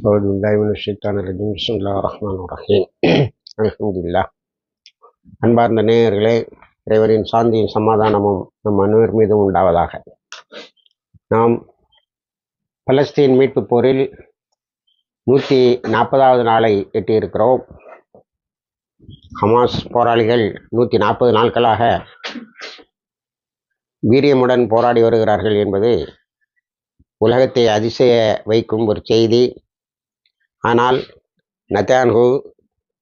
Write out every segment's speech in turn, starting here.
أعوذ بالله من الشيطان الرجيم بسم الله الرحمن الرحيم الحمد لله அன்பார்ந்த நேயர்களே இறைவரின் சாந்தியும் சமாதானமும் நம் அனைவர் மீதும் உண்டாவதாக நாம் பலஸ்தீன் மீட்பு போரில் நூற்றி நாற்பதாவது நாளை எட்டியிருக்கிறோம் ஹமாஸ் போராளிகள் நூற்றி நாற்பது நாட்களாக வீரியமுடன் போராடி வருகிறார்கள் என்பது உலகத்தை அதிசய வைக்கும் ஒரு செய்தி ஆனால் நத்தான்ஹு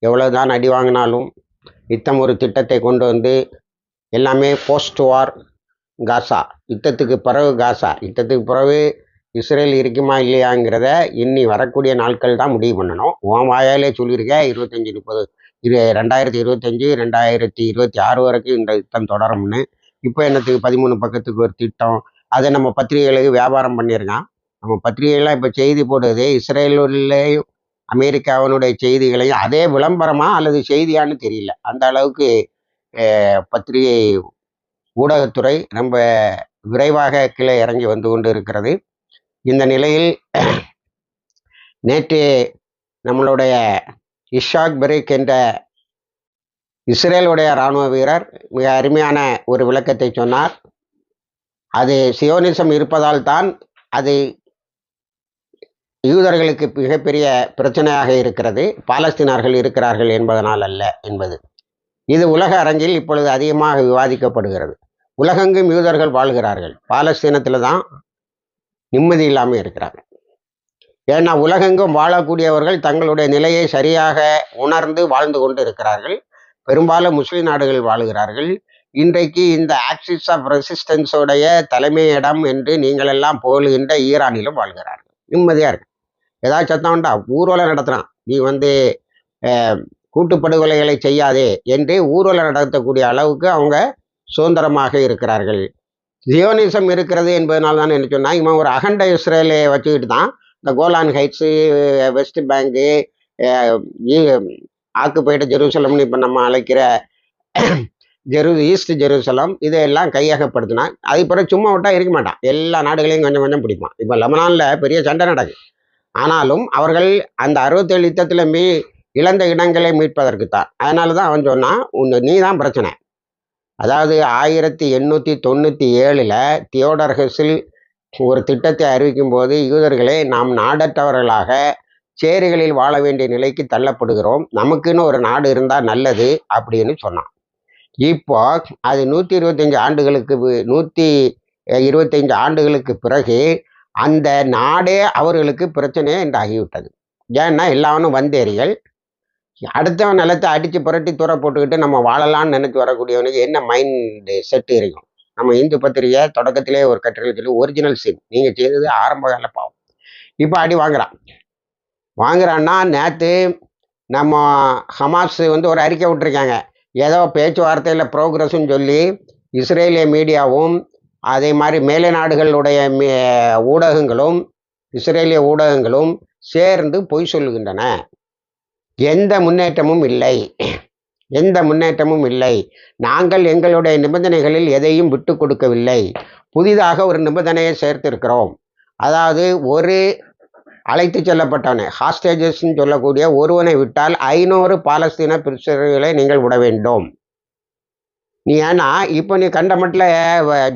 எவ்வளோதான் அடி வாங்கினாலும் யுத்தம் ஒரு திட்டத்தை கொண்டு வந்து எல்லாமே போஸ்ட் வார் காசா. யுத்தத்துக்கு பிறகு காசா. யுத்தத்துக்கு பிறகு இஸ்ரேல் இருக்குமா இல்லையாங்கிறத இன்னி வரக்கூடிய நாட்கள் தான் முடிவு பண்ணணும். உன் வாயாலே சொல்லியிருக்கேன் இருபத்தஞ்சி முப்பது இரு ரெண்டாயிரத்தி இருபத்தஞ்சி ரெண்டாயிரத்தி இருபத்தி ஆறு வரைக்கும் இந்த யுத்தம் தொடரும்னு. இப்போ என்னத்துக்கு பதிமூணு பக்கத்துக்கு ஒரு திட்டம். அதை நம்ம பத்திரிகைகளுக்கு வியாபாரம் பண்ணியிருக்கான். நம்ம பத்திரிகைகள்லாம் இப்போ செய்தி போடுது இஸ்ரேலுலேயும் அமெரிக்காவினுடைய செய்திகளையும் அதே விளம்பரமா அல்லது செய்தியான்னு தெரியல. அந்த அளவுக்கு பத்திரிகை ஊடகத்துறை ரொம்ப விரைவாக கீழே இறங்கி வந்து கொண்டு இருக்கிறது இந்த நிலையில் நேற்று நம்மளுடைய இஷாக் பிரேக் என்ற இஸ்ரேலுடைய இராணுவ வீரர் மிக அருமையான ஒரு விளக்கத்தை சொன்னார். அது சியோனிசம் இருப்பதால் தான் அது யூதர்களுக்கு மிகப்பெரிய பிரச்சனையாக இருக்கிறது. பாலஸ்தீனர்கள் இருக்கிறார்கள் என்பதனால் அல்ல என்பது. இது உலக அரங்கில் இப்பொழுது அதிகமாக விவாதிக்கப்படுகிறது. உலகெங்கும் யூதர்கள் வாழ்கிறார்கள். பாலஸ்தீனத்தில் தான் நிம்மதி இல்லாமல் இருக்கிறாங்க. ஏன்னா உலகெங்கும் வாழக்கூடியவர்கள் தங்களுடைய நிலையை சரியாக உணர்ந்து வாழ்ந்து கொண்டு இருக்கிறார்கள். பெரும்பாலும் முஸ்லிம் நாடுகள் வாழுகிறார்கள். இன்றைக்கு இந்த ஆக்சிஸ் ஆஃப் ரெசிஸ்டன்ஸோடைய தலைமையிடம் என்று நீங்கள் எல்லாம் போலுகின்ற ஈரானிலும் வாழ்கிறார்கள். நிம்மதியாக இருக்கு. ஏதாவது சத்தம்டா ஊர்வலம் நடத்துகிறான் நீ வந்து கூட்டுப்படுகொலைகளை செய்யாதே என்று ஊர்வலம் நடத்தக்கூடிய அளவுக்கு அவங்க சுதந்திரமாக இருக்கிறார்கள். ஜியோனிசம் இருக்கிறது என்பதனால தான் என்ன சொன்னால் இவன் ஒரு அகண்ட இஸ்ரேலை வச்சுக்கிட்டு தான் இந்த Golan Heights West Bank occupied ஜெருசலம்னு இப்போ நம்ம அழைக்கிற ஜெரு ஈஸ்ட் ஜெருசலம் இதையெல்லாம் கையகப்படுத்தினா அது பிறகு சும்மா விட்டா இருக்க மாட்டான். எல்லா நாடுகளையும் கொஞ்சம் கொஞ்சம் பிடிப்பான். இப்போ லெபனானில் பெரிய சண்டை நடக்குது. ஆனாலும் அவர்கள் அந்த அறுபத்தேழு யுத்தத்தில் மீ இழந்த இடங்களை மீட்பதற்கு தான் அதனால தான் அவன் சொன்னான் உன் நீ தான் பிரச்சனை. அதாவது ஆயிரத்தி எண்ணூற்றி தொண்ணூற்றி ஏழில் தியோடர்ஹஸில் ஒரு திட்டத்தை அறிவிக்கும் போது யூதர்களே நாம் நாடற்றவர்களாக சேரிகளில் வாழ வேண்டிய நிலைக்கு தள்ளப்படுகிறோம். நமக்குன்னு ஒரு நாடு இருந்தால் நல்லது அப்படின்னு சொன்னான். இப்போ அது நூற்றி இருபத்தஞ்சி ஆண்டுகளுக்கு நூற்றி இருபத்தஞ்சி ஆண்டுகளுக்கு பிறகு அந்த நாடே அவர்களுக்கு பிரச்சனையே என்று ஆகிவிட்டது ஏன்னா எல்லாவனும் வந்தேரிகள் அடுத்தவன் நிலத்தை அடித்து புரட்டி தூர போட்டுக்கிட்டு நம்ம வாழலாம்னு நினச்சி வரக்கூடியவனுக்கு என்ன மைண்டு செட்டு இருக்கும் நம்ம இந்து பத்திரிகை தொடக்கத்திலே ஒரு கட்டுரை சொல்லி ஒரிஜினல் சீன் நீங்கள் செய்தது ஆரம்ப கால பாவம். இப்போ அடி வாங்குறான். வாங்குறான்னா நேற்று நம்ம ஹமாஸ் வந்து ஒரு அறிக்கை விட்டுருக்காங்க. ஏதோ பேச்சுவார்த்தையில் ப்ரோக்ரஸ்ன்னு சொல்லி இஸ்ரேலிய மீடியாவும் அதே மாதிரி மேலை நாடுகளுடைய ஊடகங்களும் இஸ்ரேலிய ஊடகங்களும் சேர்ந்து பொய் சொல்லுகின்றன. எந்த முன்னேற்றமும் இல்லை. எந்த முன்னேற்றமும் இல்லை. நாங்கள் எங்களுடைய நிபந்தனைகளில் எதையும் விட்டு கொடுக்கவில்லை. புதிதாக ஒரு நிபந்தனையை சேர்த்திருக்கிறோம். அதாவது ஒரு அழைத்து செல்லப்பட்டவனை ஹாஸ்டேஜஸ்ன்னு சொல்லக்கூடிய ஒருவனை விட்டால் ஐநூறு பாலஸ்தீன பிரிசர்களை நீங்கள் விட வேண்டும். நீ ஏன்னா இப்போ நீ கண்டமட்டில்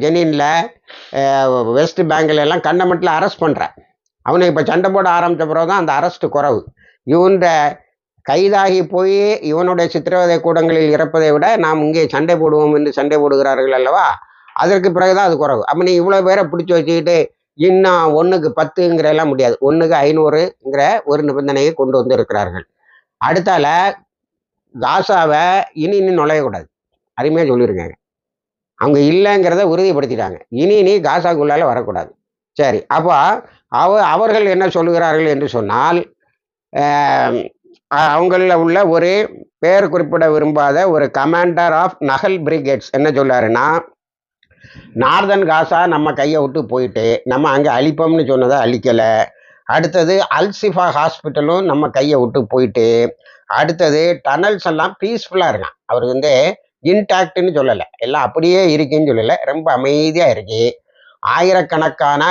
ஜெனினில் வெஸ்ட் பேங்கில் எல்லாம் கண்டமட்டில் அரெஸ்ட் பண்ணுற அவனை இப்போ சண்டை போட ஆரம்பித்த பிறகு தான் அந்த அரெஸ்ட் குறவு. இவன்ற கைதாகி போய் இவனுடைய சித்திரவதை கூடங்களில் இறப்பதை விட நாம் இங்கே சண்டை போடுவோம் என்று சண்டை போடுகிறார்கள் அல்லவா? அதற்கு பிறகுதான் அது குறவு. அப்போ நீ இவ்வளோ பேரை பிடிச்சி வச்சுக்கிட்டு இன்னும் ஒன்றுக்கு பத்துங்கிற எல்லாம் முடியாது. ஒன்றுக்கு ஐநூறுங்கிற ஒரு நிபந்தனையை கொண்டு வந்து இருக்கிறார்கள். அடுத்தால காசாவை இனி இன்னும் நுழையக்கூடாது. அருமையாக சொல்லியிருக்காங்க. அவங்க இல்லைங்கிறத உறுதிப்படுத்திட்டாங்க. இனி நீ காசாக்குள்ளால வரக்கூடாது. சரி அப்போ அவ அவர்கள் என்ன சொல்லுகிறார்கள் என்று சொன்னால் அவங்களில் உள்ள ஒரு பெயர் குறிப்பிட விரும்பாத ஒரு கமாண்டர் ஆஃப் நகல் பிரிகேட்ஸ் என்ன சொல்லாருன்னா நார்தன் காசா நம்ம கையை விட்டு போயிட்டு நம்ம அங்கே அழிப்போம்னு சொன்னதை அழிக்கலை. அடுத்தது அல்சிஃபா ஹாஸ்பிட்டலும் நம்ம கையை விட்டு போயிட்டு அடுத்தது டனல்ஸ் எல்லாம் பீஸ்ஃபுல்லாக இருக்கான். அவர் வந்து இன்டாக்ட்னு சொல்லலை. எல்லாம் அப்படியே இருக்குன்னு சொல்லலை. ரொம்ப அமைதியாக இருக்கு. ஆயிரக்கணக்கான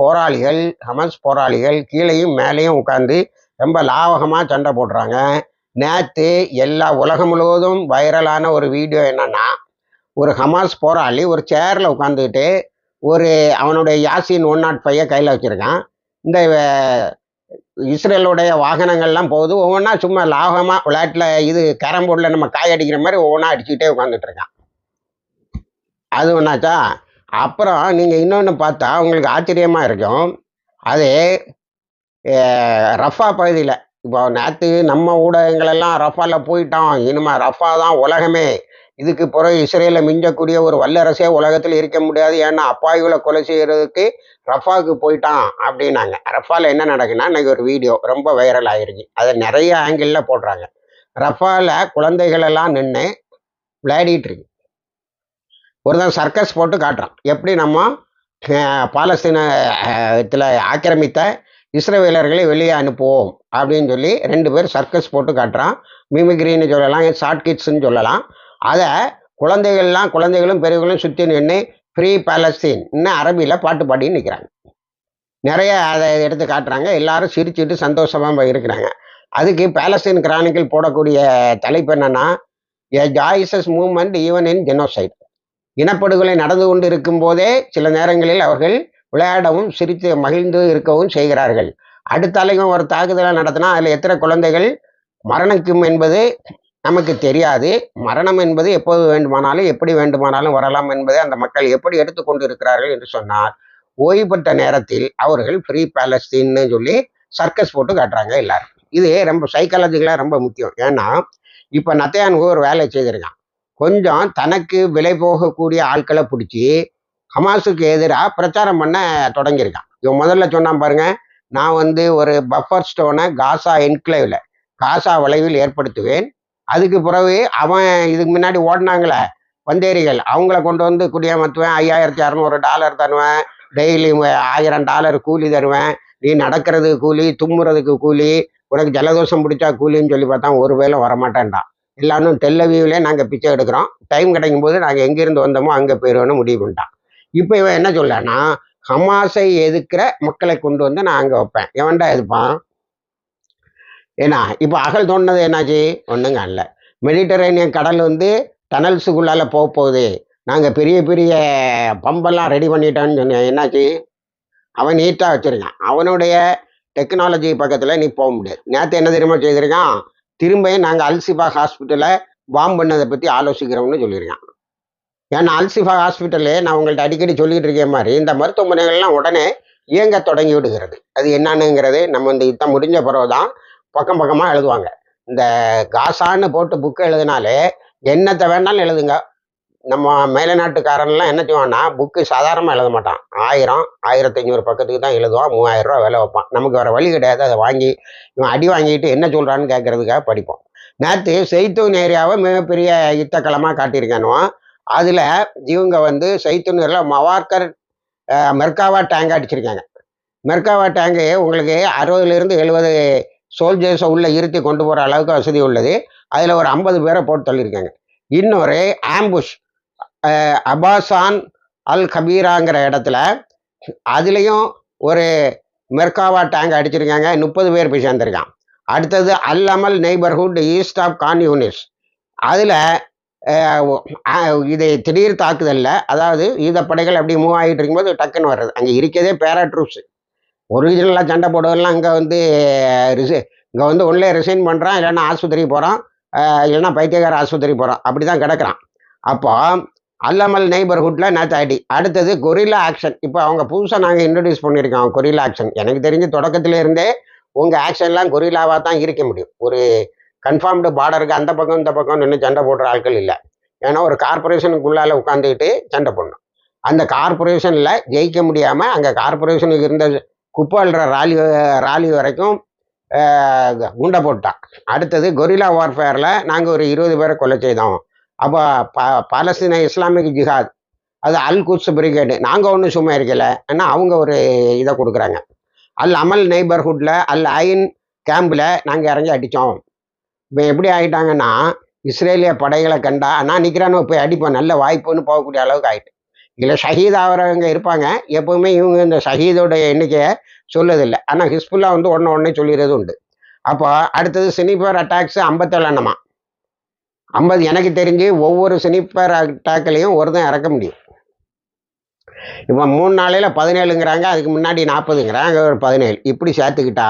போராளிகள் ஹமாஸ் போராளிகள் கீழேயும் மேலேயும் உட்காந்து ரொம்ப லாவகமாக சண்டை போடுறாங்க. நேற்று எல்லா உலகம் முழுவதும் வைரலான ஒரு வீடியோ என்னன்னா ஒரு ஹமாஸ் போராளி ஒரு சேரில் உட்காந்துக்கிட்டு ஒரு அவனுடைய யாசின் ஒன் நாட் oh ஃபைவை கையில் வச்சுருக்கான். இந்த இஸ்ரேலுடைய வாகனங்கள்லாம் போகுது. ஒவ்வொன்றா சும்மா லாபமாக விளையாட்டில் இது கரம்போர்டில் நம்ம காய் அடிக்கிற மாதிரி ஒவ்வொன்றா அடிச்சுக்கிட்டே உட்காந்துட்டு இருக்கான் அது ஒன்றாச்சா அப்புறம் நீங்கள் இன்னொன்று பார்த்தா உங்களுக்கு ஆச்சரியமாக இருக்கும். அது ரஃபா பகுதியில். இப்போ நேற்று நம்ம ஊடகங்களெல்லாம் ரஃபாவில் போயிட்டோம். இனிமே ரஃபா தான் உலகமே. இதுக்கு பிறகு இஸ்ரேலை மிஞ்சக்கூடிய ஒரு வல்லரசே உலகத்தில் இருக்க முடியாது. ஏன்னா அப்பாய்களை கொலை செய்கிறதுக்கு ரஃபாவுக்கு போயிட்டான் அப்படின்னாங்க. ரஃபாவில் என்ன நடக்குன்னா இன்னைக்கு ஒரு வீடியோ ரொம்ப வைரல் ஆகிருக்கு அதை நிறைய ஆங்கிளில் போடுறாங்க. ரஃபாவில் குழந்தைகள் எல்லாம் நின்று விளையாடிட்டு இருக்கு. ஒருத்தன் சர்க்கஸ் போட்டு காட்டுறான். எப்படி நம்ம அஹ், பாலஸ்தீனத்தில் ஆக்கிரமித்த இஸ்ரவேலர்களை வெளியே அனுப்புவோம் அப்படின்னு சொல்லி ரெண்டு பேர் சர்க்கஸ் போட்டு காட்டுறான். மிமிக்ரின்னு சொல்லலாம் ஷார்ட் கிட்ஸ்ன்னு சொல்லலாம். அதை குழந்தைகள்லாம் குழந்தைகளும் பெரியவர்களும் சுற்றி நின்று ஃப்ரீ பாலஸ்தீன் இன்னும் அரபியில் பாட்டு பாடின்னு நிற்கிறாங்க நிறைய அதை எடுத்து காட்டுறாங்க. எல்லாரும் சிரிச்சுட்டு சந்தோஷமாக இருக்கிறாங்க. அதுக்கு பேலஸ்தீன் கிரானிக்கல் போடக்கூடிய தலைப்பு என்னன்னா a Jewish movement even in genocide இனப்படுகொலை நடந்து கொண்டு இருக்கும்போதே சில நேரங்களில் அவர்கள் விளையாடவும் சிரித்து மகிழ்ந்து இருக்கவும் செய்கிறார்கள். அடுத்த அலையும் ஒரு தாக்குதலை நடத்தினா அதில் எத்தனை குழந்தைகள் மரணிக்கும் என்பது நமக்கு தெரியாது. மரணம் என்பது எப்போது வேண்டுமானாலும் எப்படி வேண்டுமானாலும் வரலாம் என்பதை அந்த மக்கள் எப்படி எடுத்துக்கொண்டு இருக்கிறார்கள் என்று சொன்னார் ஓய்வு பெற்ற நேரத்தில் அவர்கள் ஃப்ரீ பேலஸ்தீன்னு சொல்லி சர்க்கஸ் போட்டு காட்டுறாங்க எல்லாரும். இது ரொம்ப சைக்காலஜிக்கலாக ரொம்ப முக்கியம். ஏன்னா இப்போ நத்தையானுக்கு ஒரு வேலை செய்திருக்கான். கொஞ்சம் தனக்கு விலை போகக்கூடிய ஆட்களை பிடிச்சி ஹமாஸுக்கு எதிராக பிரச்சாரம் பண்ண தொடங்கியிருக்கான். இவன் முதல்ல சொன்னான் பாருங்க நான் வந்து ஒரு பஃபர் ஸ்டோனை காசா என்க்ளேவில் காசா வளைவில் ஏற்படுத்துவேன். அதுக்கு பிறகு அவன் இதுக்கு முன்னாடி ஓடினாங்களே வந்தேரிகள். அவங்கள கொண்டு வந்து குடியமர்த்துவேன் ஐயாயிரத்தி அறநூறு டாலர் தருவேன் டெய்லி ஆயிரம் டாலர் கூலி தருவேன். நீ நடக்கிறதுக்கு கூலி தும்முறதுக்கு கூலி உனக்கு ஜலதோஷம் பிடிச்சா கூலின்னு சொல்லி பார்த்தா ஒரு வேளை வரமாட்டேன்டான் எல்லாரும் டெல்லவியூவிலே நாங்கள் பிச்சை எடுக்கிறோம். டைம் கிடைக்கும் போது நாங்கள் எங்கேருந்து வந்தோமோ அங்கே போயிடுவோன்னு முடிவு பண்ணிட்டான். இப்போ இவன் என்ன சொல்லனா ஹமாஸை எதிர்க்கிற மக்களை கொண்டு வந்து நான் அங்கே வைப்பேன். எவன்டா எதுப்பான் ஏன்னா இப்போ அகல் தோண்டினது என்னாச்சு? ஒன்றுங்க இல்லை மெடிட்டரேனியன் கடல் வந்து டனல்ஸுக்குள்ளால போக போகுது. நாங்கள் பெரிய பெரிய பம்பெல்லாம் ரெடி பண்ணிட்டோன்னு சொன்னேன் என்னாச்சு? அவன் நீட்டாக வச்சுருக்கான். அவனுடைய டெக்னாலஜி பக்கத்தில் நீ போக முடியாது. நேற்று என்ன தெரியுமா செய்திருக்கான்? திரும்பியும் நாங்கள் அல்சிபா ஹாஸ்பிட்டலை பாம் பண்ணதை பற்றி ஆலோசிக்கிறோம்னு சொல்லியிருக்கான். ஏன்னா அல்சிஃபா ஹாஸ்பிட்டலே நான் உங்கள்கிட்ட அடிக்கடி சொல்லிட்டு இருக்கேன் மாதிரி இந்த மருத்துவமனைகள்லாம் உடனே இயங்க தொடங்கி விடுகிறது. அது என்னன்னுங்கிறது நம்ம இந்த யுத்தம் முடிஞ்ச பிறகு தான் பக்கம் பக்கமாக எழுதுவாங்க. இந்த காசான்னு போட்டு புக்கு எழுதினாலே என்னத்தை வேணாலும் எழுதுங்க. நம்ம மேலை நாட்டுக்காரன்லாம் என்ன செய்வான்னா புக்கு சாதாரணமாக எழுத மாட்டான். ஆயிரம் ஆயிரத்தி ஐநூறு பக்கத்துக்கு தான் எழுதுவான். மூவாயிரம் ரூபா விலை வைப்பான். நமக்கு வேறு வழி கிடையாது. அதை வாங்கி இவன் அடி வாங்கிட்டு என்ன சொல்கிறான்னு கேட்கறதுக்காக படிப்போம் நேற்று செய்தூன் ஏரியாவை மிகப்பெரிய யுத்தக்களமாக காட்டியிருக்கானுவான் அதில் இவங்க வந்து செய்துனரில் மவார்கர் மெர்காவா டேங்க் அடிச்சிருக்காங்க. மெர்காவா டேங்கு உங்களுக்கு அறுபதுலேருந்து எழுபது சோல்ஜர்ஸை உள்ளே இருத்தி கொண்டு போகிற அளவுக்கு வசதி உள்ளது. அதில் ஒரு ஐம்பது பேரை போட்டு தள்ளியிருக்காங்க. இன்னொரு ஆம்புஷ் அபாசான் அல் கபீராங்கிற இடத்துல அதுலேயும் ஒரு மெர்காவா டேங்க் அடிச்சிருக்காங்க. முப்பது பேர் போய் சேர்ந்துருக்கான். அடுத்தது அல் அமல் நெய்பர்ஹுட் ஈஸ்ட் ஆஃப் கான்யூனிஸ் அதில் இதை திடீர் தாக்குதலில் அதாவது ஈத படைகள் அப்படி மூவ் ஆகிட்டு இருக்கும்போது டக்குன்னு வர்றது. அங்கே இருக்கிறதே பேராட்ரூப்ஸ் ஒரிஜினலாக சண்டை போடுவதெல்லாம் இங்கே வந்து ரிசை இங்கே வந்து உள்ளே ரிசைன் பண்ணுறான் இல்லைன்னா ஆஸ்பத்திரிக்கு போகிறான் இல்லைன்னா பைத்தியக்கார ஆஸ்பத்திரி போகிறான் அப்படி தான் கிடக்கிறான். அப்போ அல்லமல் நெய்பர்ஹுட்டில் நேற்று அடி அடுத்தது கொரில்லா ஆக்ஷன் இப்போ அவங்க புதுசாக நாங்கள் இன்ட்ரடியூஸ் பண்ணியிருக்கோம் கொரில்லா ஆக்ஷன் எனக்கு தெரிஞ்சு தொடக்கத்திலேருந்தே உங்கள் ஆக்ஷன்லாம் கொரில்லாவாக தான் இருக்க முடியும். ஒரு கன்ஃபார்ம்டு பார்டருக்கு அந்த பக்கம் இந்த பக்கம் நின்று சண்டை போடுற ஆட்கள் இல்லை. ஏன்னா ஒரு கார்பரேஷனுக்குள்ளால் உட்காந்துக்கிட்டு சண்டை போடணும். அந்த கார்பரேஷனில் ஜெயிக்க முடியாமல் அங்கே கார்பரேஷனுக்கு இருந்த குப்பாள்ற ராலி ராலி வரைக்கும் குண்டை போட்டான். அடுத்தது கொரில்லா வார்ஃபேரில் நாங்கள் ஒரு இருபது பேரை கொலை செய்தோம். அப்போ ப பாலஸ்தீன இஸ்லாமிக் ஜிஹாத் அது அல் குட்ஸ் பிரிகேடு. நாங்கள் ஒன்றும் சும்மா இருக்கல. ஏன்னா அவங்க ஒரு இதை கொடுக்குறாங்க. அல் அமல் நெய்பர்ஹுட்டில் அல் ஐன் கேம்பில் நாங்கள் இறங்கி அடித்தோம். இப்போ எப்படி ஆகிட்டாங்கன்னா இஸ்ரேலிய படைகளை கண்டா நான் நிற்கிறானோ போய் அடிப்போம். நல்ல வாய்ப்புன்னு போகக்கூடிய அளவுக்கு ஆகிட்டு இதில் ஷஹீத் ஆகிறவங்க இருப்பாங்க. எப்பவுமே இவங்க இந்த ஷஹீதோடைய எண்ணிக்கையை சொல்லதில்லை. ஆனால் ஹிஸ்புல்லா வந்து ஒன்று ஒன்றே சொல்லிடுறது உண்டு. அப்போ அடுத்தது சினிப்பர் அட்டாக்ஸ் ஐம்பத்தேழு எண்ணமா ஐம்பது எனக்கு தெரிஞ்சு ஒவ்வொரு சினிப்பர் அட்டாக்லையும் ஒருத்தன் இறக்க முடியும். இப்போ மூணு நாளையில் பதினேழுங்கிறாங்க அதுக்கு முன்னாடி நாற்பதுங்கிறாங்க ஒரு பதினேழு. இப்படி சேர்த்துக்கிட்டா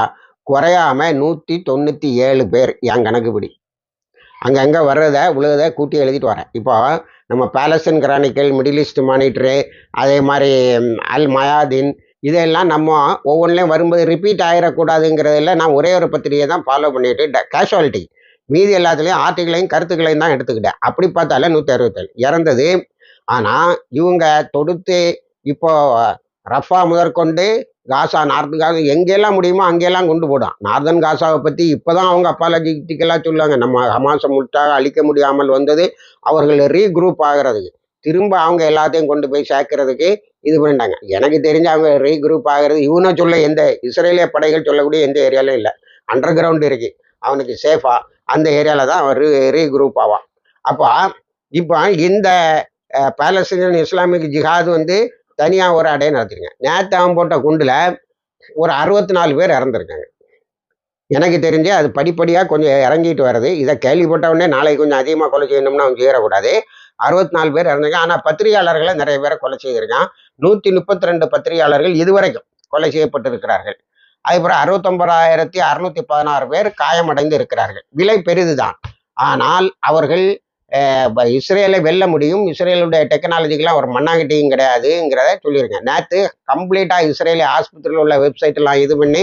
குறையாம நூற்றி தொண்ணூற்றி ஏழு பேர் என் கணக்குப்படி. அங்கங்கே வர்றதை உழுதை கூட்டி எழுதிட்டு வரேன். இப்போ நம்ம Palestine Chronicle Middle East Monitor அதே மாதிரி அல் மயாதீன் இதெல்லாம் நம்ம ஒவ்வொன்றிலையும் வரும்போது ரிப்பீட் ஆகிடக்கூடாதுங்கிறதுல நான் ஒரே ஒரு பத்திரிகையை தான் ஃபாலோ பண்ணிட்டு கேஷுவாலிட்டி மீதி எல்லாத்துலேயும் ஆர்டிகளையும் கருத்துக்களையும் தான் எடுத்துக்கிட்டேன். அப்படி பார்த்தாலே நூற்றி அறுபத்தேழு இறந்தது. ஆனால் இவங்க தொடுத்து இப்போ ரஃபா முதற்கொண்டு காசா நார்த்து காசா எங்கெல்லாம் முடியுமோ அங்கெல்லாம் கொண்டு போடும் நார்தன் காசாவை பற்றி இப்போ தான் அவங்க அப்பாலஜிட்டிக்கெல்லாம் சொல்லுவாங்க நம்ம ஹமாஸை முட்டாக அழிக்க முடியாமல் வந்தது அவர்கள் ரீக்ரூப் ஆகிறதுக்கு. திரும்ப அவங்க எல்லாத்தையும் கொண்டு போய் சேர்க்கறதுக்கு இது பண்ணிட்டாங்க. எனக்கு தெரிஞ்ச அவங்க ரீக்ரூப் ஆகிறது இவனை சொல்ல எந்த இஸ்ரேலிய படைகள் சொல்லக்கூடிய எந்த ஏரியாலும் இல்லை. அண்டர் கிரவுண்ட் இருக்கு. அவனுக்கு சேஃபாக அந்த ஏரியாவில் தான் அவன் ரீ ரீக்ரூப் ஆவான். அப்போ இப்போ இந்த அஹ், இஸ்லாமிக் ஜிஹாது வந்து தனியாக ஒரு அடையை நடத்திருங்க நேற்று அவன் போட்ட குண்டில் ஒரு அறுபத்தி நாலு பேர் இறந்துருக்காங்க. எனக்கு தெரிஞ்சு அது படிப்படியாக கொஞ்சம் இறங்கிட்டு வருது இதை கேள்விப்பட்ட உடனே நாளைக்கு கொஞ்சம் அதிகமாக கொலை செய்யணும்னு அவன் செய்யக்கூடாது அறுபத்தி நாலு பேர் இறந்தாங்க ஆனால் பத்திரிகையாளர்களை நிறைய பேரை கொலை செய்திருக்கான். நூற்றி முப்பத்தி ரெண்டு பத்திரிகையாளர்கள் இதுவரைக்கும் கொலை செய்யப்பட்டிருக்கிறார்கள். அதுக்கப்புறம் அறுபத்தொம்பதாயிரத்தி அறுநூத்தி பதினாறு பேர் காயமடைந்து இருக்கிறார்கள். விலை பெரிதுதான். ஆனால் அவர்கள் இஸ்ரேலை வெல்ல முடியும். இஸ்ரேலுடைய டெக்னாலஜிக்கெல்லாம் ஒரு மண்ணாங்கட்டியும் கிடையாதுங்கிறத சொல்லியிருக்கேன். நேற்று கம்ப்ளீட்டாக இஸ்ரேலி ஆஸ்பத்திரியில் உள்ள வெப்சைட்டெல்லாம் இது பண்ணி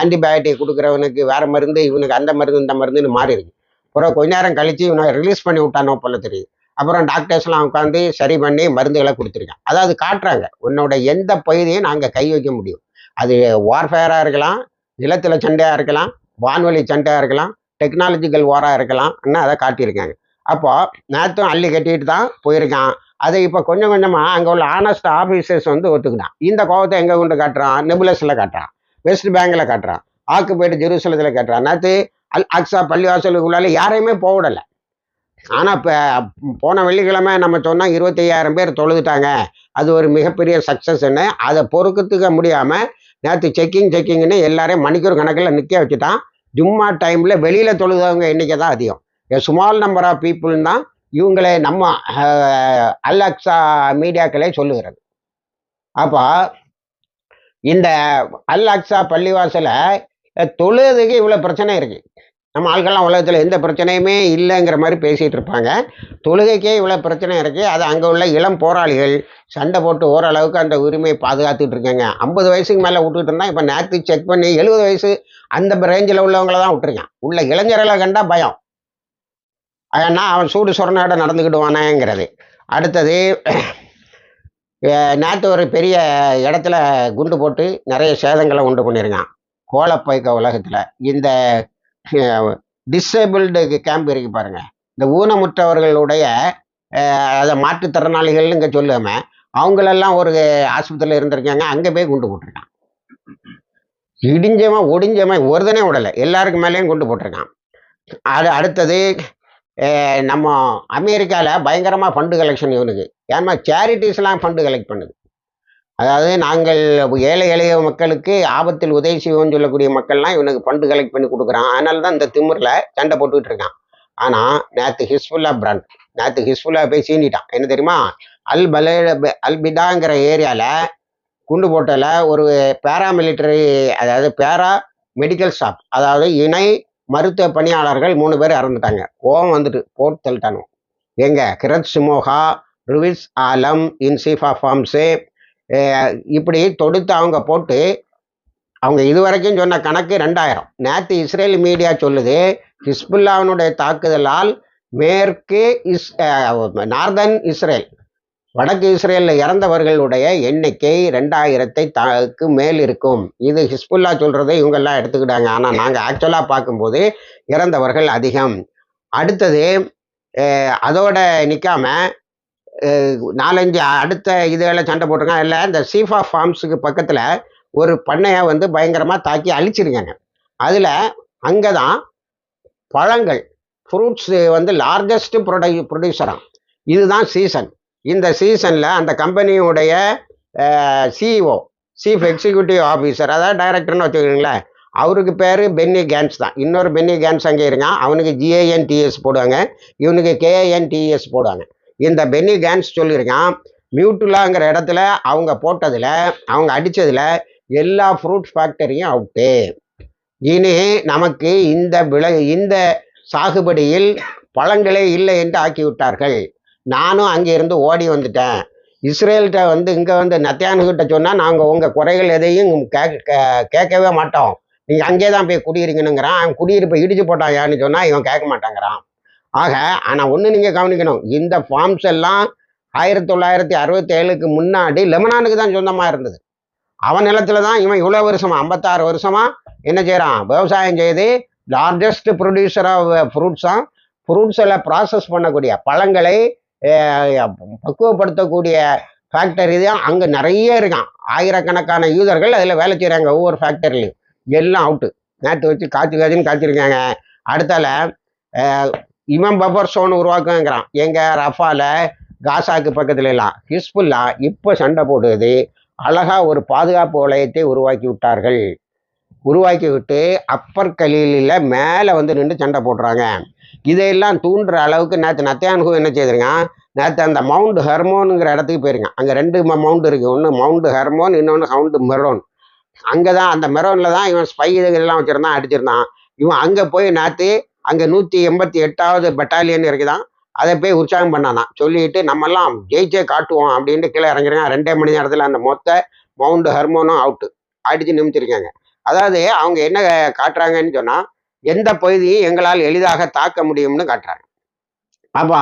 ஆன்டிபயோட்டிக் கொடுக்குறவனுக்கு வேறு மருந்து இவனுக்கு அந்த மருந்து இந்த மருந்துன்னு மாறிடுது அப்புறம் கொஞ்ச நேரம் கழித்து இவனை ரிலீஸ் பண்ணி விட்டானோ போல தெரியுது. அப்புறம் டாக்டர்ஸ்லாம் உட்காந்து சரி பண்ணி மருந்துகளை கொடுத்துருக்கேன் அதாவது காட்டுறாங்க உன்னோட எந்த பகுதியும் நாங்கள் கை வைக்க முடியும். அது வார்ஃபேராக இருக்கலாம் நிலத்தில் சண்டையாக இருக்கலாம் வான்வழி சண்டையாக இருக்கலாம் டெக்னாலஜிக்கல் வாராக இருக்கலாம் அதை காட்டியிருக்காங்க. அப்போது நேற்றும் அள்ளி கட்டிட்டு தான் போயிருக்கான். அதை இப்போ கொஞ்சம் கொஞ்சமாக அங்கே உள்ள ஆனஸ்ட் ஆஃபீஸர்ஸ் வந்து ஒத்துக்கிட்டான். இந்த கோபத்தை எங்கே கொண்டு காட்டுறான்? நெபுலஸில் காட்டுறான். வெஸ்ட் பேங்கில் காட்டுறான். ஆக்குப்பேட்டு ஜெருசலத்தில் காட்டுறான். நேற்று அல் அக்ஸா பள்ளிவாசலுக்குள்ளால யாரையுமே போவிடலை ஆனால் இப்போ போன வெள்ளிக்கிழமை நம்ம சொன்னால் இருபத்தையாயிரம் பேர் தொழுதுட்டாங்க. அது ஒரு மிகப்பெரிய சக்ஸஸ்ன்னு அதை பொறுக்கத்துக்க முடியாமல் நேற்று செக்கிங் செக்கிங்னு எல்லாரையும் மணிக்கூர் கணக்கில் நிற்க வச்சுட்டான். ஜும்மா டைமில் வெளியில் தொழுதவங்க எண்ணிக்கை தான் அதிகம். ஸ்மால் நம்பர் ஆஃப் பீப்புள் தான் இவங்களே நம்ம அஹ், அல் அக்ஸா மீடியாக்களே சொல்லுகிறது. அப்போ இந்த அல் அக்ஸா பள்ளிவாசலை தொழுதுக்கு இவ்வளோ பிரச்சனை இருக்குது நம்ம ஆள்கள்லாம் உலகத்தில் எந்த பிரச்சனையுமே இல்லைங்கிற மாதிரி பேசிகிட்டு இருப்பாங்க. தொழுகைக்கே இவ்வளோ பிரச்சனை இருக்குது அது அங்கே உள்ள இளம் போராளிகள் சண்டை போட்டு ஓரளவுக்கு அந்த உரிமையை பாதுகாத்துட்டு இருக்காங்க. ஐம்பது வயசுக்கு மேலே விட்டுட்டு இருந்தால் இப்போ நேற்று செக் பண்ணி எழுபது வயசு அந்த ரேஞ்சில் உள்ளவங்கள தான் விட்டுருக்கான். உள்ள இளைஞர்களை கண்டால் பயம். ஏன்னா அவன் சூடு சொரணோட நடந்துக்கிடுவானேங்கிறது அடுத்தது நேற்று ஒரு பெரிய இடத்துல குண்டு போட்டு நிறைய சேதங்களை உண்டு பண்ணியிருக்கான். கோலப்பைக்க உலகத்தில். இந்த டிசேபிள்டு கேம்ப் இருக்கு பாருங்க. இந்த ஊனமுற்றவர்களுடைய அதை மாற்றுத்திறனாளிகள் இங்கே சொல்லாம அவங்களெல்லாம் ஒரு ஆஸ்பத்திரியில் இருந்திருக்காங்க. அங்கே போய் குண்டு போட்டிருக்கான். இடிஞ்சவன் ஒடிஞ்சவன் ஒருதனே விடலை. எல்லாருக்கு மேலேயும் குண்டு போட்டிருக்கான். அது அடுத்தது நம்ம அமெரிக்காவில் பயங்கரமாக ஃபண்டு கலெக்ஷன் இவனுக்கு. ஏன்னா சேரிட்டிஸ்லாம் ஃபண்டு கலெக்ட் பண்ணுது. அதாவது நாங்கள் ஏழை எளிய மக்களுக்கு ஆபத்தில் உதவி செய்வோம்னு சொல்லக்கூடிய மக்கள்லாம் இவனுக்கு ஃபண்டு கலெக்ட் பண்ணி கொடுக்குறான். அதனால தான் இந்த திமுறில் சண்டை போட்டுக்கிட்டு இருக்கான். ஆனால் நேற்று ஹிஸ்புல்லா பிராண்ட் நேற்று ஹிஸ்புல்லா போய் சீண்டிட்டான். என்ன தெரியுமா? அல் பலே அல்பிதாங்கிற ஏரியாவில் குண்டு போட்டல ஒரு பேராமிலிட்டரி அதாவது பேரா மெடிக்கல் ஸ்டாஃப் அதாவது இணை மருத்துவ பணியாளர்கள் மூணு பேர் இறந்துட்டாங்க. ஓம் வந்துட்டு போட்டு தள்ளிட்டானு எங்க? கிரத் சுமோகா ருவிஸ் ஆலம் இன்சிஃபா ஃபார்ம்ஸு இப்படி தொடுத்து அவங்க போட்டு அவங்க இதுவரைக்கும் சொன்ன கணக்கு ரெண்டாயிரம். நேற்று இஸ்ரேல் மீடியா சொல்லுது ஹிஸ்புல்லாவினுடைய தாக்குதலால் மேற்கு இஸ் நார்தன் இஸ்ரேல் வடக்கு இஸ்ரேலில் இறந்தவர்களுடைய எண்ணிக்கை ரெண்டாயிரத்தை தாக்கு மேல் இருக்கும். இது ஹிஸ்புல்லா சொல்கிறதை இவங்கெல்லாம் எடுத்துக்கிட்டாங்க. ஆனால் நாங்கள் ஆக்சுவலாக பார்க்கும்போது இறந்தவர்கள் அதிகம். அடுத்தது அதோட நிற்காம நாலஞ்சு அடுத்த இதுகளை சண்டை போட்டிருக்காங்க. இல்லை இந்த சீஃபா ஃபார்ம்ஸுக்கு பக்கத்தில் ஒரு பண்ணையை வந்து பயங்கரமாக தாக்கி அழிச்சிருக்காங்க. அதில் அங்கே தான் பழங்கள் ஃப்ரூட்ஸ் வந்து லார்ஜஸ்ட் ப்ரொடை ப்ரொடியூசராக இதுதான் சீசன் இந்த சீசனில் அந்த கம்பெனியுடைய சிஇஓ சீஃப் எக்ஸிக்யூட்டிவ் ஆஃபீஸர் அதாவது டைரக்டர்னு வச்சுக்கோங்களேன். அவருக்கு பேர் பென்னி கேன்ஸ் தான். இன்னொரு பென்னி கேன்ஸ் அங்கே இருக்கான். அவனுக்கு ஜிஏஎன்டிஎஸ் போடுவாங்க. இவனுக்கு கேஏஎன்டிஎஸ் போடுவாங்க. இந்த பென்னி கேன்ஸ் சொல்லியிருக்கான் மியூட்டுலாங்கிற இடத்துல அவங்க போட்டதில் அவங்க அடித்ததில் எல்லா ஃப்ரூட் ஃபேக்டரியும் அவுட்டு இனி நமக்கு இந்த விளை இந்த சாகுபடியில் பழங்களே இல்லை என்று ஆக்கிவிட்டார்கள். நானும் அங்கே இருந்து ஓடி வந்துட்டேன். இஸ்ரேல்கிட்ட வந்து இங்கே வந்து நத்தியானுகிட்ட சொன்னால் நாங்கள் உங்கள் குறைகள் எதையும் கேட்க கே- கேட்கவே மாட்டோம். நீங்கள் அங்கே தான் போய் குடியிருக்கணுங்கிறான். அவன் குடியிருப்பை இடிச்சு போட்டாயான்னு சொன்னால் இவன் கேட்க மாட்டாங்கிறான். ஆக ஆனால் ஒன்று நீங்கள் கவனிக்கணும். இந்த ஃபார்ம்ஸ் எல்லாம் ஆயிரத்தி தொள்ளாயிரத்தி அறுபத்தி ஏழுக்கு முன்னாடி லெமனானுக்கு தான் சொந்தமாக இருந்தது. அவன் நிலத்துல தான் இவன் இவ்வளோ வருஷமா ஐம்பத்தாறு வருஷமா என்ன செய்கிறான் விவசாயம் செய்து லார்ஜஸ்ட் ப்ரொடியூசர் ஆஃப் ஃப்ரூட்ஸாக ஃப்ரூட்ஸ் எல்லாம் ப்ராசஸ் பண்ணக்கூடிய பழங்களை பக்குவப்படுத்தக்கூடிய ஃபேக்டரி தான் அங்கே நிறைய இருக்கான். ஆயிரக்கணக்கான யூதர்கள் அதில் வேலை செய்கிறாங்க ஒவ்வொரு ஃபேக்டரிலையும் எல்லாம் அவுட்டு நேற்று வச்சு காய்ச்சி காய்ச்சின்னு காய்ச்சிருக்காங்க. அடுத்தால அஹ், பபர் சோன் உருவாக்குங்கிறான் எங்கள் ரஃபால காசாக்கு பக்கத்துல எல்லாம். ஹிஸ்புல்லா இப்போ சண்டை போடுவது அழகா ஒரு பாதுகாப்பு வளையத்தை உருவாக்கி விட்டார்கள். உருவாக்கி விட்டு அப்பர் கலியில மேலே வந்து நின்று சண்டை போடுறாங்க. இதையெல்லாம் தூண்டுற அளவுக்கு நேற்று நத்தியானுகு என்ன செய்திருக்கான்? நேற்று அந்த மவுண்ட் ஹெர்மோனுங்கிற இடத்துக்கு போயிருக்கான். அங்கே ரெண்டு மவுண்ட் இருக்கு. ஒன்று மவுண்ட் ஹெர்மோன் இன்னொன்று மவுண்ட் மெரோன். அங்கே தான் அந்த மெரோனில் தான் இவன் ஸ்பை இதெல்லாம் வச்சுருந்தான் அடிச்சிருந்தான். இவன் அங்கே போய் நேற்று அங்கே நூற்றி எண்பத்தி எட்டாவது பெட்டாலியன் இருக்குதான். அதை போய் உற்சாகம் பண்ணாதான். சொல்லிட்டு நம்மெல்லாம் ஜெயிச்சே காட்டுவோம் அப்படின்ட்டு கீழே இறங்கிருக்கான். ரெண்டே மணி நேரத்தில் அந்த மொத்த மவுண்ட் ஹெர்மோனும் அவுட்டு அடித்து நிமிச்சிருக்காங்க அதாவது அவங்க என்ன காட்டுறாங்கன்னு சொன்னால் எந்த பகுதியும் எங்களால் எளிதாக தாக்க முடியும்னு காட்டுறாங்க. அப்போ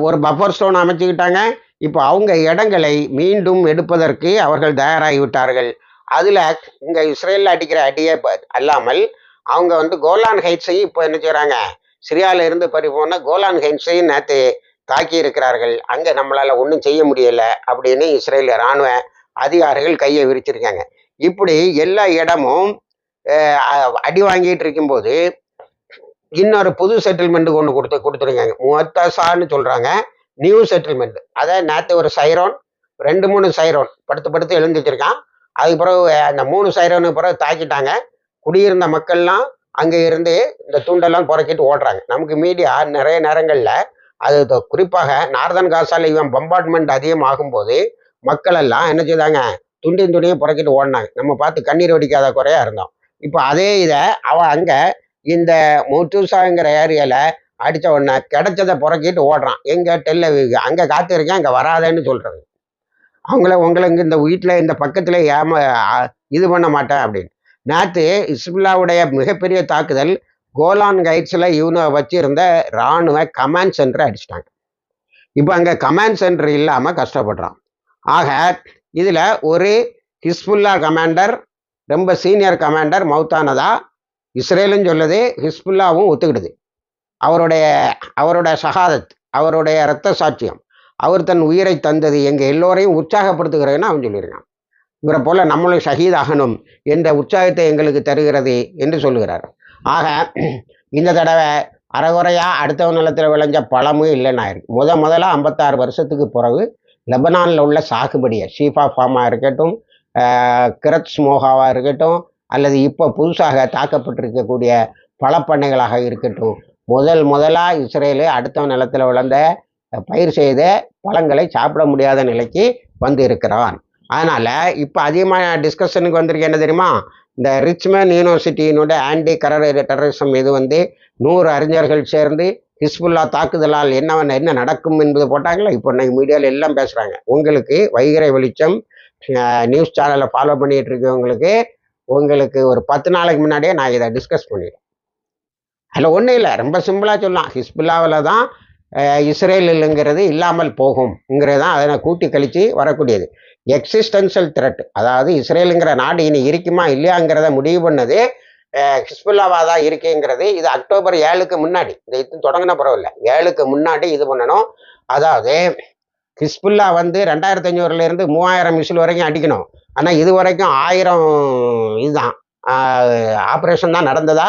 ஒரு பஃபர் ஸ்டோன் அமைச்சுக்கிட்டாங்க. இப்போ அவங்க இடங்களை மீண்டும் எடுப்பதற்கு அவர்கள் தயாராகி விட்டார்கள். அதில் இங்கே இஸ்ரேலில் அடிக்கிற அடியே ப- அல்லாமல் அவங்க வந்து கோலான் ஹைட்ஸையும் இப்போ என்ன செய்கிறாங்க சிரியாவில் இருந்து பறிபோன கோலான் ஹைட்ஸையும் நேற்று தாக்கி இருக்கிறார்கள். அங்கே நம்மளால் ஒன்றும் செய்ய முடியலை அப்படின்னு இஸ்ரேல் இராணுவ அதிகாரிகள் கையை விரிச்சிருக்காங்க. இப்படி எல்லா இடமும் அடி வாங்கிட்டு இருக்கும்போது இன்னொரு புது செட்டில்மெண்ட் கொண்டு கொடுத்து கொடுத்துருக்காங்க. முத்தசான்னு சொல்கிறாங்க நியூ செட்டில்மெண்ட் அதான் நேற்று ஒரு சைரோன் ரெண்டு மூணு சைரோன் படுத்து படுத்து எழுந்துச்சிருக்கான் அதுக்கு பிறகு அந்த மூணு சைரோனுக்கு பிறகு தாக்கிட்டாங்க. குடியிருந்த மக்கள்லாம் அங்கே இருந்து இந்த துண்டெல்லாம் குறைக்கிட்டு ஓடுறாங்க. நமக்கு மீடியா நிறைய நேரங்களில் அது குறிப்பாக நார்தன் காசால இவன் பம்பார்ட்மெண்ட் அதிகமாகும் போது மக்கள் எல்லாம் என்ன செய்தாங்க துண்டின் துணியை புறக்கிட்டு ஓடினாங்க. நம்ம பார்த்து கண்ணீர் வடிக்காத குறையா இருந்தோம். இப்போ அதே இதை அவன் அங்கே இந்த முத்துசாங்கிற ஏரியாவில் அடித்த உடனே கிடைச்சதை புறக்கிட்டு ஓடுறான். எங்கே டெல்ல அங்கே காத்து இருக்கேன் அங்கே வராதேன்னு சொல்கிறது அவங்கள உங்களை இங்கே இந்த வீட்டில் இந்த பக்கத்தில் ஏம இது பண்ண மாட்டேன் அப்படின்னு. நேற்று இஸ்புல்லாவுடைய மிகப்பெரிய தாக்குதல் கோலான் கைட்ஸில் இவனை வச்சிருந்த இராணுவ கமாண்ட் சென்டரை அடிச்சிட்டாங்க. இப்போ அங்கே கமாண்ட் சென்டர் இல்லாமல் கஷ்டப்படுறான். ஆக இதில் ஒரு ஹிஸ்புல்லா கமாண்டர் ரொம்ப சீனியர் கமாண்டர் மௌத்தானதா? இஸ்ரேலும் சொல்லுது ஹிஸ்புல்லாவும் ஒத்துக்கிடுது. அவருடைய அவருடைய சகாதத் அவருடைய இரத்த சாட்சியம் அவர் தன் உயிரை தந்தது எங்கள் எல்லோரையும் உற்சாகப்படுத்துகிறேன்னு அவன் சொல்லியிருக்கான். இவரை போல நம்மளும் ஷஹீதாகணும் என்ற உற்சாகத்தை எங்களுக்கு தருகிறது என்று சொல்லுகிறார். ஆக இந்த தடவை அறகுறையாக அடுத்தவன் நிலத்தில் விளைஞ்ச பழமும் இல்லைன்னு ஆயிருக்கு. முத முதல்ல ஐம்பத்தாறு வருஷத்துக்கு பிறகு லெபனானில் உள்ள சாகுபடியை ஷீஃபா ஃபார்மாக இருக்கட்டும் ஆஹ் கிரத் ஸ்மோகாவாக இருக்கட்டும் அல்லது இப்போ புதுசாக தாக்கப்பட்டிருக்கக்கூடிய பழப்பண்ணைகளாக இருக்கட்டும் முதல் முதலாக இஸ்ரேலு அடுத்த நிலத்தில் வளர்ந்த பயிர் செய்த பழங்களை சாப்பிட முடியாத நிலைக்கு வந்து இருக்கிறான். அதனால் இப்போ அதிகமாக டிஸ்கஷனுக்கு வந்திருக்கு என்ன தெரியுமா? இந்த ரிச்மேன் யூனிவர்சிட்டியினுடைய ஆன்டி கரர் டெரரிசம் இது வந்து நூறு அறிஞர்கள் சேர்ந்து ஹிஸ்புல்லா தாக்குதலால் என்ன என்ன நடக்கும் என்பது போட்டாங்களா? இப்போ இன்னைக்கு மீடியாவில் எல்லாம் பேசுகிறாங்க உங்களுக்கு வைகரை வெளிச்சம் நியூஸ் சேனலை ஃபாலோ பண்ணிகிட்டு இருக்கவங்களுக்கு உங்களுக்கு ஒரு பத்து நாளைக்கு முன்னாடியே நான் இதை டிஸ்கஸ் பண்ணிடுறேன். அதில் ஒன்றும் இல்லை. ரொம்ப சிம்பிளாக சொல்லலாம். ஹிஸ்புல்லாவில் தான் இஸ்ரேலுங்கிறது இல்லாமல் போகும்ங்கிறது தான் அதை கூட்டி கழித்து வரக்கூடியது. எக்ஸிஸ்டன்ஷியல் த்ரெட் அதாவது இஸ்ரேலுங்கிற நாடு இனி இருக்குமா இல்லையாங்கிறத முடிவு பண்ணது ஹிஸ்புல்லாவா தான் இருக்குங்கிறது இது அக்டோபர் ஏழுக்கு முன்னாடி. இந்த இது தொடங்கின பரவாயில்ல ஏழுக்கு முன்னாடி இது பண்ணணும். அதாவது ஹிஸ்புல்லா வந்து ரெண்டாயிரத்தி அஞ்சூறுலேருந்து மூவாயிரம் மிசில் வரைக்கும் அடிக்கணும். ஆனால் இது வரைக்கும் ஆயிரம் இதுதான். ஆப்ரேஷன் தான் நடந்ததா?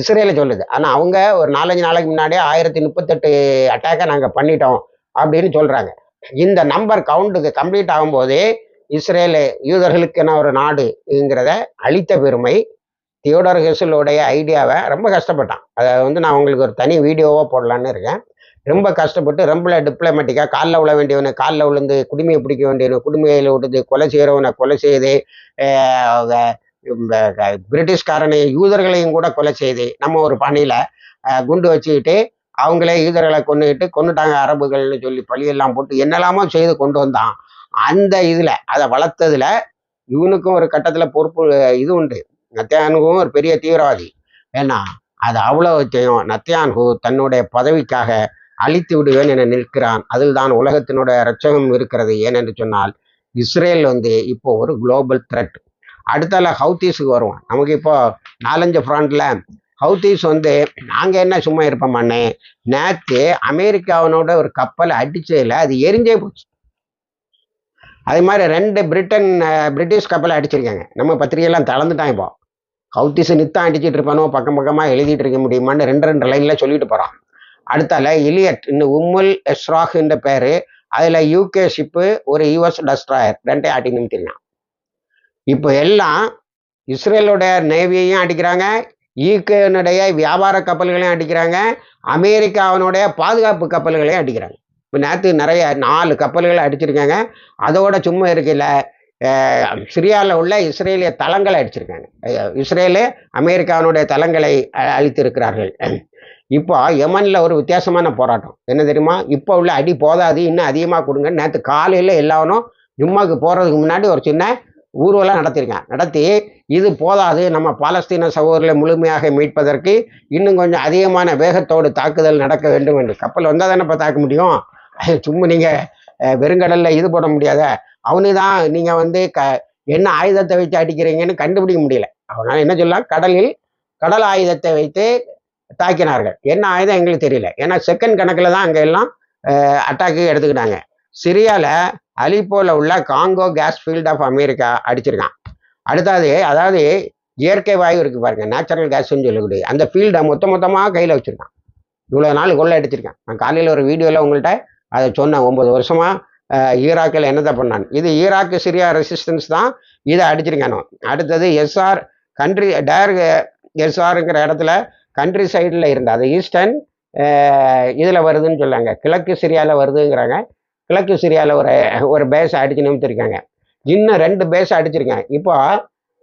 இஸ்ரேல சொல்லுது. ஆனால் அவங்க ஒரு நாலஞ்சு நாளைக்கு முன்னாடியே ஆயிரத்தி முப்பத்தெட்டு அட்டாக்கை நாங்கள் பண்ணிட்டோம் அப்படின்னு சொல்கிறாங்க இந்த நம்பர் கவுண்டுக்கு கம்ப்ளீட் ஆகும்போது இஸ்ரேலு யூதர்களுக்கென ஒரு நாடுங்கிறத அளித்த பெருமை தியோடர் ஹெசலோடைய ஐடியாவை ரொம்ப கஷ்டப்பட்டான். அதை வந்து நான் உங்களுக்கு ஒரு தனி வீடியோவாக போடலான்னு இருக்கேன். ரொம்ப கஷ்டப்பட்டு ரொம்ப டிப்ளமேட்டிக்காக காலில் விழ வேண்டியவனை காலில் விழுந்து குடுமையை பிடிக்க வேண்டியவனை குடுமையில் விடுது கொலை செய்கிறவனை கொலை செய்து பிரிட்டிஷ்காரனை யூதர்களையும் கூட கொலை செய்து நம்ம ஒரு பணியில் குண்டு வச்சுக்கிட்டு அவங்களே யூதர்களை கொண்டுகிட்டு கொண்டுட்டாங்க அரபுகள்னு சொல்லி பழியெல்லாம் போட்டு என்னெல்லாமோ செய்து கொண்டு வந்தான். அந்த இதில் அதை வளர்த்ததில் இவனுக்கும் ஒரு கட்டத்தில் பொறுப்பு இது உண்டு. நத்தியானுகும் ஒரு பெரிய தீவிரவாதி. ஏன்னா அது அவ்வளோத்தையும் நத்தியான்கு தன்னுடைய பதவிக்காக அழித்து விடுவேன் என நிற்கிறான். அதில் தான் உலகத்தினுடைய ரட்சகம் இருக்கிறது. ஏனென்று சொன்னால் இஸ்ரேல் வந்து இப்போ ஒரு குளோபல் த்ரெட் அடுத்தால ஹவுத்தீஸுக்கு வருவோம் நமக்கு இப்போ நாலஞ்சு ஃப்ரண்ட்ல ஹவுத்தீஸ் வந்து நாங்கள் என்ன சும்மா இருப்போமான்னு நேற்று அமெரிக்காவினோட ஒரு கப்பலை அடிச்சதில் அது எரிஞ்சே போச்சு. அதே மாதிரி ரெண்டு பிரிட்டன் பிரிட்டிஷ் கப்பலை அடிச்சிருக்காங்க. நம்ம பத்திரிகையெல்லாம் தளர்ந்துட்டான் இப்போ. ஹவுத்தீஸ் நித்தம் அடிச்சுட்டு இருப்பானோ பக்கம் பக்கமாக எழுதிட்டு இருக்க முடியுமான்னு ரெண்டு ரெண்டு லைனில் சொல்லிட்டு போகிறான் அடுத்தால இலியட் இன்னும் உம்முல் எஸ்ராக்ன்ற பேர் அதில் யூகே ஷிப்பு ஒரு யூஎஸ் டஸ்ட்ராயர் ரெண்டையும் ஆட்டி நிமித்திருக்கான் இப்போ எல்லாம் இஸ்ரேலோட நேவியையும் அடிக்கிறாங்க ஈக்கனுடைய வியாபார கப்பல்களையும் அடிக்கிறாங்க அமெரிக்காவினுடைய பாதுகாப்பு கப்பல்களையும் அடிக்கிறாங்க. இப்போ நேற்று நிறைய நாலு கப்பல்களை அடிச்சிருக்காங்க. அதோட சும்மா இருக்கல சிரியாவில் உள்ள இஸ்ரேலிய தளங்களை அடிச்சிருக்காங்க. இஸ்ரேலே இஸ்ரேலு அமெரிக்காவினுடைய தளங்களை அழித்திருக்கிறார்கள். இப்போ யமனில் ஒரு வித்தியாசமான போராட்டம். என்ன தெரியுமா? இப்போ உள்ள அடி போதாது இன்னும் அதிகமாக கொடுங்க. நேற்று காலையில் எல்லாரும் ஜும்மாவுக்கு போகிறதுக்கு முன்னாடி ஒரு சின்ன ஊர்வலம் நடத்தியிருக்கான் நடத்தி இது போதாது நம்ம பாலஸ்தீன சகோதரர்களை முழுமையாக மீட்பதற்கு இன்னும் கொஞ்சம் அதிகமான வேகத்தோடு தாக்குதல் நடக்க வேண்டும் என்று. கப்பல் வந்தால் தானே இப்போ தாக்க முடியும்? சும்மா நீங்கள் வெறுங்கடலில் இது போட முடியாத. அவனு தான் நீங்கள் வந்து க என்ன ஆயுதத்தை வச்சு அடிக்கிறீங்கன்னு கண்டுபிடிக்க முடியல. அவனால் என்ன சொல்லலாம்? கடலில் கடல் ஆயுதத்தை வைத்து தாக்கினார்கள். என்ன ஆயுதம் எங்களுக்கு தெரியல. ஏன்னா செகண்ட் கணக்கில் தான் அங்கே எல்லாம் அட்டாக்கு எடுத்துக்கிட்டாங்க. சிரியாவில் அலிப்போல உள்ள Conoco gas field of America அடிச்சிருக்கான். அடுத்தது அதாவது இயற்கை வாயு இருக்கு பாருங்க நேச்சுரல் கேஸ்ன்னு சொல்லக்கூடிய அந்த ஃபீல்டை மொத்த மொத்தமாக கையில் வச்சிருக்கான். இவ்வளோ நாள் கொள்ள அடிச்சிருக்கான். நான் காலையில் ஒரு வீடியோவில் உங்கள்கிட்ட அதை சொன்னேன். ஒன்பது வருஷமாக ஈராக்கில் என்னதான் பண்ணான்? இது ஈராக்கு சிரியா ரெசிஸ்டன்ஸ் தான். இதை அடிச்சிருக்கணும் அடுத்தது எஸ்ஆர் கண்ட்ரி டேர் எஸ்ஆருங்கிற இடத்துல கண்ட்ரி சைடில் இருந்த அது ஈஸ்டர்ன் இதில் வருதுன்னு சொல்லாங்க கிழக்கு சிரியாவில் வருதுங்கிறாங்க. கிழக்கு சிரியாவில் ஒரு ஒரு பேஸ் அடிச்சு நிமித்திருக்காங்க. இன்னும் ரெண்டு பேஸ் அடிச்சிருக்காங்க. இப்போ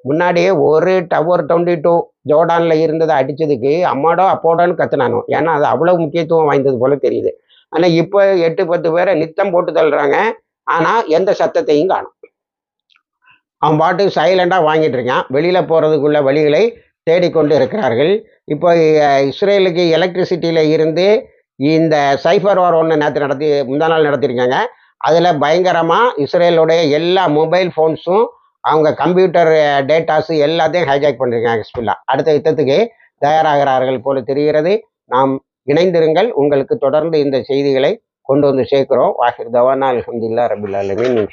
முன்னாடியே ஒரு டவர் டுவெண்ட்டி டூ ஜோர்டானில் இருந்ததை அடித்ததுக்கு அம்மாடோ அப்போடோன்னு கத்துனானோ. ஏன்னா அது அவ்வளோ முக்கியத்துவம் வாய்ந்தது போல தெரியுது. ஆனால் இப்போ எட்டு பத்து பேரை நித்தம் போட்டு தள்ளுறாங்க. ஆனால் எந்த சத்தத்தையும் காணும். அவன் பாட்டுக்கு சைலண்டாக வாங்கிட்டு இருக்கான். வெளியில் போகிறதுக்குள்ள வழிகளை தேடிக்கொண்டு இருக்கிறார்கள். இப்போ இஸ்ரேலுக்கு எலக்ட்ரிசிட்டியில் இருந்து இந்த சைஃபர் வார் ஒன்று நேற்று நடத்தி முந்தா நாள் நடத்தியிருக்காங்க அதில் பயங்கரமாக இஸ்ரேலுடைய எல்லா மொபைல் ஃபோன்ஸும் அவங்க கம்ப்யூட்டர் டேட்டாஸு எல்லாத்தையும் ஹைஜாக் பண்ணியிருக்காங்க ஹெஸ்புல்லா. அடுத்த யுத்தத்துக்கு தயாராகிறார்கள் போல தெரிகிறது. நாம் இணைந்திருங்கள். உங்களுக்கு தொடர்ந்து இந்த செய்திகளை கொண்டு வந்து சேர்க்கிறோம். வாஹிர் தவானா அலமதுல்லா ரபுல் அலமின்